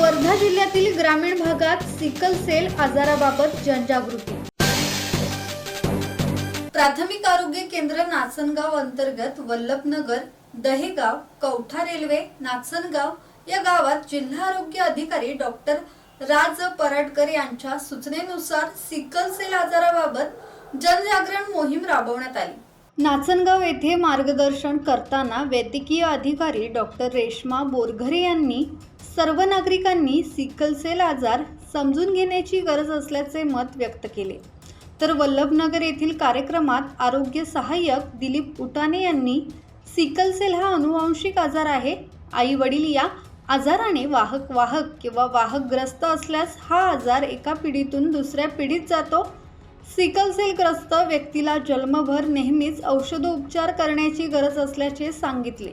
वर्धा जिल्ह्यातील ग्रामीण भागात सिकल सेल आजाराबाबत जनजागृती. प्राथमिक आरोग्य केंद्र नाचनगाव अंतर्गत वल्लभनगर दहेगाव कवठा रेल्वे नाचनगाव या गावात जिल्हा आरोग्य अधिकारी डॉक्टर राज पराडकर यांच्या सूचनेनुसार सिकल सेल आजाराबाबत जनजागरण मोहीम राबवण्यात आली. नाचनगाव येथे मार्गदर्शन करताना वैद्यकीय अधिकारी डॉक्टर रेश्मा बोरघरे यांनी सर्व नागरिकांनी सिकल सेल आजार समजून घेण्याची गरज असल्याचे मत व्यक्त केले. तर वल्लभनगर येथील कार्यक्रमात आरोग्य सहाय्यक दिलीप उटाणे यांनी सिकल सेल हा अनुवांशिक आजार आहे. आई वडील या आजाराने वाहक वाहक किंवा वाहकग्रस्त असल्यास हा आजार एका पिढीतून दुसऱ्या पिढीत जातो. सिकल व्यक्तीला जन्मभर नेहमीच औषधोपचार करण्याची गरज असल्याचे सांगितले.